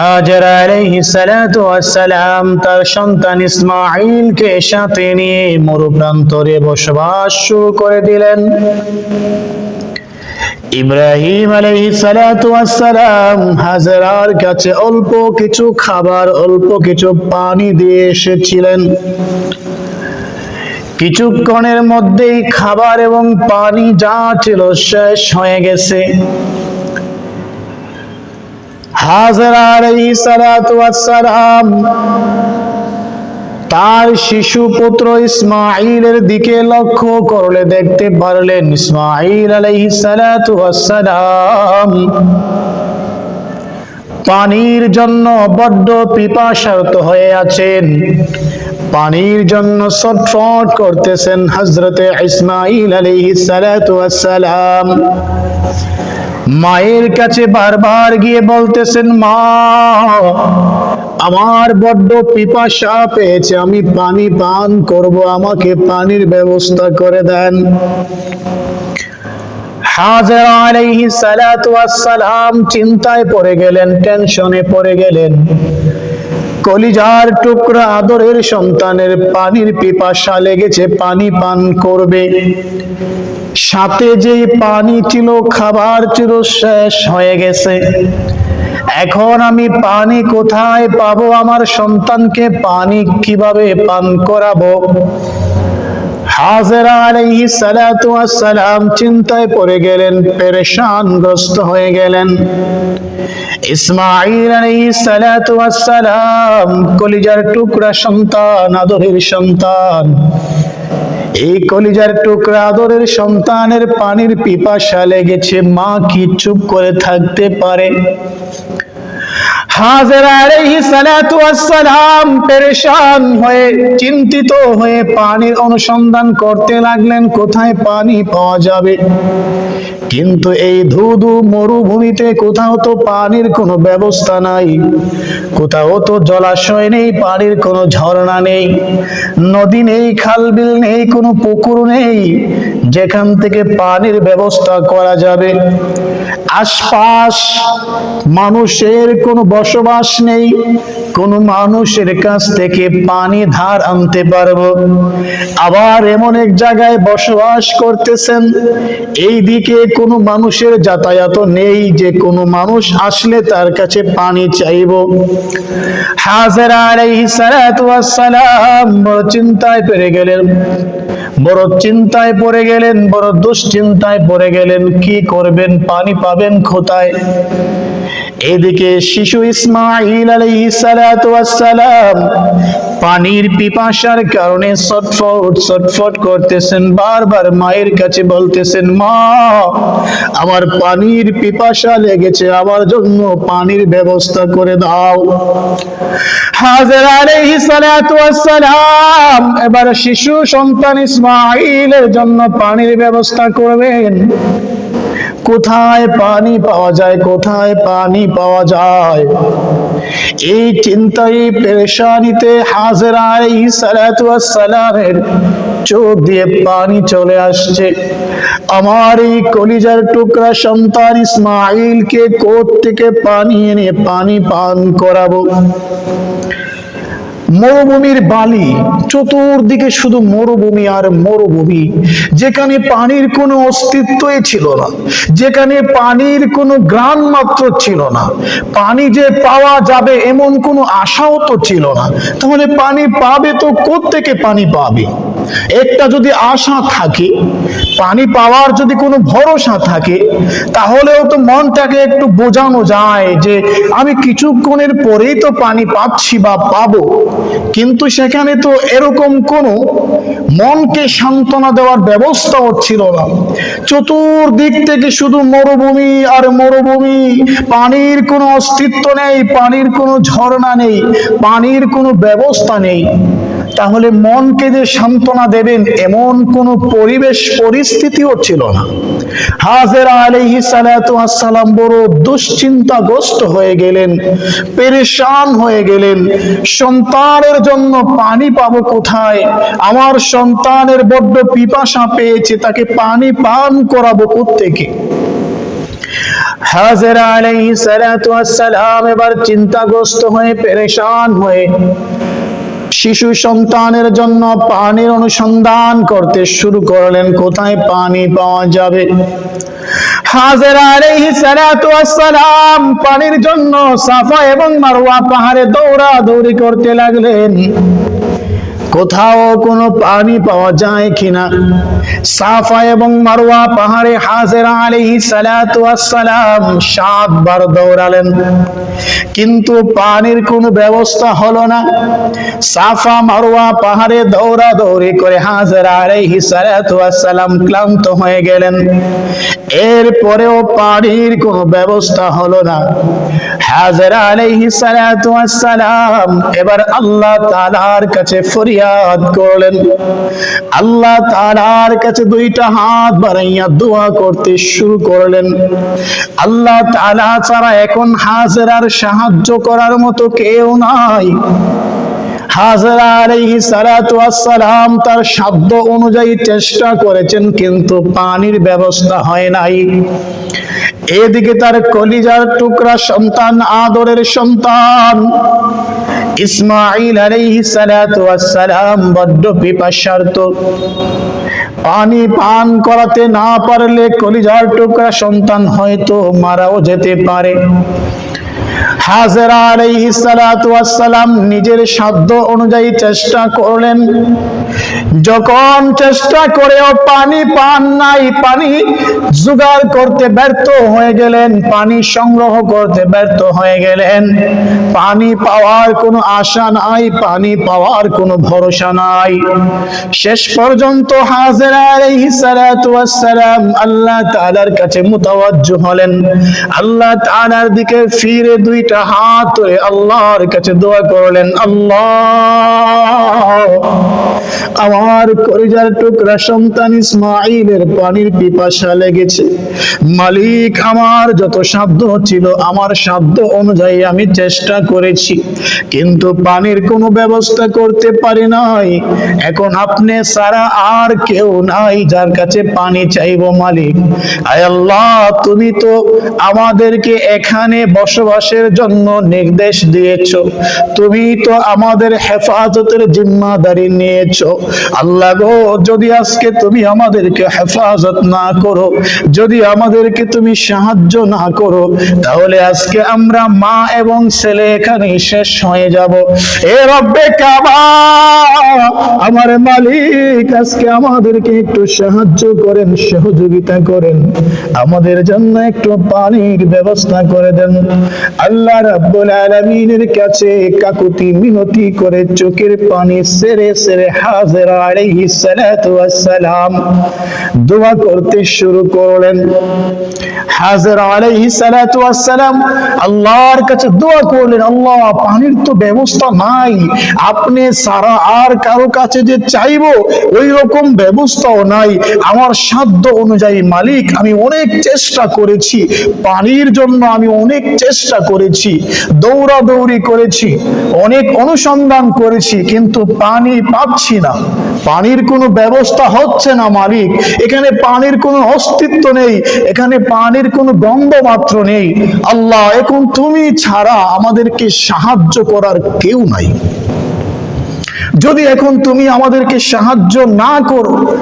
হাজার আলাইহি সালাতু ওয়াসসালাম তার সন্তান ইসমাঈলকে সাথে নিয়ে মরুপ্রান্তরে বসবাস শুরু করে দিলেন। ইব্রাহিম আলাইহি সালাতু ওয়াসসালাম হাজারার কাছে অল্প কিছু খাবার, অল্প কিছু পানি দিয়ে এসেছিলেন। কিছুক্ষণের মধ্যেই খাবার এবং পানি যা ছিল শেষ হয়ে গেছে। তার শিশু পুত্র ইসমাইলের দিকে লক্ষ্য করলে দেখতে পারলেন ইসমাইল ওয়াসসালাম পানির জন্য বড্ড পিপাসার্ত হয়ে আছেন। পানির জন্য ছটফট করতেছেন হজরতে ইসমাইল আলাইহিস ওয়াসসালাম। মায়ের কাছে বারবার গিয়ে বলতেছেন, মা, আমার বড্ড পিপাসা পেয়েছে, আমি পানি পান করব, আমাকে পানির ব্যবস্থা করে দেন। হাজার আলাইহি সালাতু ওয়াসসালাম চিন্তায় পড়ে গেলেন, টেনশনে পড়ে গেলেন। কলিজার টুকরা আদরের সন্তানের পানির পিপাসা লেগেছে, পানি পান করবে। সাথে যেই পানি ছিল, খাবার ছিল শেষ হয়ে গেছে। এখন আমি পানি কোথায় পাবো? আমার সন্তানকে পানি কীভাবে পান করাবো? হাজরা আলাইহি ওয়াসসালাম চিন্তায় পড়ে গেলেন, পেরেশানগ্রস্ত হয়ে গেলেন। ইসমাঈল আলাইহিস সালাতু ওয়াসসালাম কলিজার টুকরা সন্তান, আদরের সন্তান। এই কলিজার টুকরা, আদরের সন্তানের পানির পিপাসা লেগেছে, মা কি চুপ করে থাকতে পারে? হাজরা আলাইহি সালাতু ওয়াসসালাম পেরেশান হয়ে, চিন্তিত হয়ে পানির অনুসন্ধান করতে লাগলেন, কোথায় পানি পাওয়া যাবে? কিন্তু এই ধুধু মরুভূমিতে কোথাও তো পানির কোনো ব্যবস্থা নাই, কোথাও তো জলাশয় নেই, পানির কোনো ঝর্ণা নেই, নদী নেই, খাল বিল নেই, কোনো পুকুর নেই যেখান থেকে পানির ব্যবস্থা করা যাবে। আশপাশ মানুষের কোনো বসবাস নেই। কোনো মানুষের কাছ থেকে পানি ধার আনতে পারব। আবার এমন এক জায়গায় বসবাস করতেছেন এই দিকে কোনো মানুষের যাতায়াত নেই যে কোনো মানুষ আসলে তার কাছে পানি চাইব। বড় চিন্তায় পেরে গেলেন। বড় চিন্তায় পড়ে গেলেন, বড় দুশ্চিন্তায় পড়ে গেলেন, কি করবেন, পানি পাবেন কোথায়? এদিকে শিশু ইসমাইল ওয়াসসালাম পানির পিপাসার কারণে ছটফট ছটফট করতেছেন, বারবার মায়ের কাছে বলতেছেন, মা, আমার পানির পিপাসা লেগেছে, আমার জন্য পানির ব্যবস্থা করে দাও। হাজার ওয়াসসালাম এবার শিশু সন্তান ইসমাইলের জন্য পানির ব্যবস্থা করবেন। কোথায় পানি পাওয়া যায়, কোথায় পানি পাওয়া যায়? এই চিন্তায় পেরেশানিতে হাজার সালাতু চোখ দিয়ে পানি চলে আসছে। আমার এই কলিজার টুকরা সন্তান ইসমাইলকে কোথ থেকে পানি এনে পানি পান করাবো? মরুভূমির বালি, চতুর্দিকে শুধু মরুভূমি আর মরুভূমি। যেখানে পানির কোনো অস্তিত্বই ছিল না, যেখানে পানির কোনো গ্রাম মাত্র ছিল না। পানি যে পাওয়া যাবে এমন কোনো আশাও তো ছিল না। তাহলে পানি পাবে তো থেকে পানি পাবে? একটা যদি আশা থাকে, পানি পাওয়ার যদি কোনো ভরসা থাকে, তাহলেও তো মনটাকে একটু বোঝানো যায় যে আমি কিছুক্ষণের পরেই তো পানি পাচ্ছি বা পাবো। কিন্তু সেখানে তো এরকম কোনো মনকে সান্ত্বনা দেওয়ার ব্যবস্থা হচ্ছিল না। চতুর্দিক থেকে শুধু মরুভূমি আর মরুভূমি। পানির কোনো অস্তিত্ব নেই, পানির কোনো ঝর্ণা নেই, পানির কোনো ব্যবস্থা নেই। তাহলে মনকে যে সান্ত্বনা দেবেন এমন কোনো পরিবেশ, পরিস্থিতিও ছিল না। হাজের আলাইহি সালাতু আসসালাম বড় দুশ্চিন্তাগ্রস্ত হয়ে গেলেন, পেরেশান হয়ে গেলেন। সন্তানের জন্য পানি পাবো কোথায়? আমার সন্তানের বড্ড পিপাসা পেয়েছে, তাকে পানি পান করাবো থেকে হাজের সালাতু ওয়াসসালাম এবার চিন্তাগ্রস্ত হয়ে, পেরেশান হয়ে শিশু সন্তানের জন্য পানির অনুসন্ধান করতে শুরু করলেন। কোথায় পানি পাওয়া যাবে? পানির জন্য সাফা এবং মারওয়া পাহাড়ে দৌড়া দৌড়ি করতে লাগলেন। কোথাও কোনো পানি পাওয়া যায় কিনা? সাফা এবং মারওয়া পাহাড়ে হাজের আলাইহি সালাতু সাতবার দৌড়ালেন। কিন্তু পানির কোনো ব্যবস্থা হলো না। সাফা মারওয়া পাহাড়ে দৌড়াদৌড়ি করে হাজের আলাইহি সালাতু ক্লান্ত হয়ে গেলেন। এরপরেও পানির কোনো ব্যবস্থা হলো না। হাজের আলাইহি সালাতু ওয়াসসালাম এবার আল্লাহ তাআলার কাছে ফরিয়াদ করলেন। আল্লাহ তাআলার কাছে দুইটা হাত বাড়াইয়া দোয়া করতে শুরু করলেন। আল্লাহ তাআলা ছাড়া এখন হাজেরার সাহায্য করার মতো কেউ নাই। তার সাধ্য অনুযায়ী চেষ্টা করেছেন, কিন্তু পানির ব্যবস্থা হয় নাই। এদিকে তার কলিজার টুকরা সন্তান, আদরের সন্তান ইসমাইল ওয়াসসালাম বড্ড পিপাসার্ত। পানি পান করাতে না পারলে কলিজার টুকরা সন্তান হয়তো মারাও যেতে পারে। হাজরা আলাইহি নিজের সাধ্য অনুযায়ী চেষ্টা করলেন। যখন চেষ্টা করেও পানি পান নাই, পানি জোগাড় করতে ব্যর্থ হয়ে গেলেন, পানি সংগ্রহ করতে ব্যর্থ হয়ে গেলেন। পানি পাওয়ার কোনো আশা নাই, পানি পাওয়ার কোনো ভরসা নাই। শেষ পর্যন্ত হাজরা আলাইহি ওয়াসসালাম আল্লাহ তাআলার কাছে মুতাওয়াজ্জু হলেন। আল্লাহ তাআলার দিকে ফিরে দুইটা হাত ধরে আল্লাহর কাছে দোয়া করলেন, আল্লাহ, আমার কলিজার টুকরা সন্তান ইসমাইলের পানির পিপাসা লেগেছে। মালিক আমার, যত সাধ্য ছিল আমার সাধ্য অনুযায়ী আমি চেষ্টা করেছি, কিন্তু পানির কোনো ব্যবস্থা করতে পারি নাই। এখন আপনি সারা আর কেউ নাই যার কাছে পানি চাইব, মালিক। আয় আল্লাহ, তুমি তো আমাদেরকে এখানে বসবাসের জন্য নির্দেশ দিয়েছ। তুমি তো আমাদের হেফাজতের জিম্মাদারি নিয়েছো। আল্লাহ গো, যদি আজকে তুমি আমাদেরকে হেফাজত না করো, যদি আমাদেরকে তুমি সাহায্য না করো, তাহলে আজকে আমরা মা এবং ছেলে এখানে শেষ হয়ে যাব। এ রব্বে আমার মালিক, আজকে আমাদেরকে একটু সাহায্য করেন, সহযোগিতা করেন। আমাদের জন্য একটু পানির ব্যবস্থা করে দেন। আল্লাহ রাব্বুল আলামিনের কাছে কাকুতি মিনতি করে চোখের পানি সেরে সেরে হাজির আলাইহিস সালাতু ওয়াসসালাম দোয়া করতে শুরু করলেন। হাজির আলাইহিস সালাতু ওয়াসসালাম আল্লাহর কাছে দোয়া করলেন, আল্লাহ, পানির তো ব্যবস্থা নাই। আপনি সারা আর কারও কাছে যে চাইব, ওই রকম ব্যবস্থাও নাই। আমার সাধ্য অনুযায়ী মালিক, আমি অনেক চেষ্টা করেছি। পানির জন্য আমি অনেক চেষ্টা করেছি, দৌড়াদৌড়ি করেছি, অনেক অনুসন্ধান করেছি, কিন্তু পানি পাচ্ছি না। পানির কোনো ব্যবস্থা হচ্ছে না, মালিক। এখানে পানির কোনো অস্তিত্ব নেই, এখানে পানির কোনো গন্ধ মাত্র নেই। আল্লাহ, এখন তুমি ছাড়া আমাদেরকে সাহায্য করার কেউ নাই। যদি এখন তুমি আমাদেরকে সাহায্য না করো,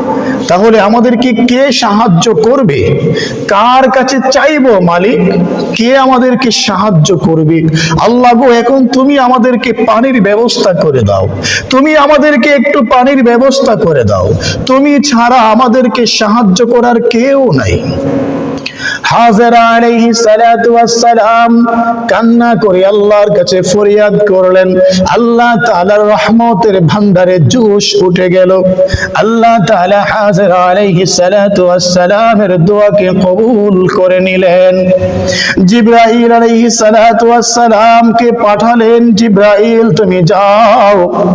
তাহলে আমাদেরকে কে সাহায্য করবে? কার কাছে চাইব, মালিক? কে আমাদেরকে সাহায্য করবে? আল্লাহ গো, এখন তুমি আমাদেরকে পানির ব্যবস্থা করে দাও। তুমি আমাদেরকে একটু পানির ব্যবস্থা করে দাও। তুমি ছাড়া আমাদেরকে সাহায্য করার কেউ নাই। আলাইহি কান্না করে আল্লাহর কাছে ফরিয়াদ করলেন। আল্লাহ তাআলার রহমতের ভান্ডারে জোশ উঠে গেল। আল্লাহ তাআলা হাজার আলাইহি সালাতু ওয়াসসালামের দোয়াকে কবুল করে নিলেন। জিব্রাইল আলাইহিস সালাতু ওয়াসসালামকে পাঠালেন, জিব্রাইল, তুমি যাও।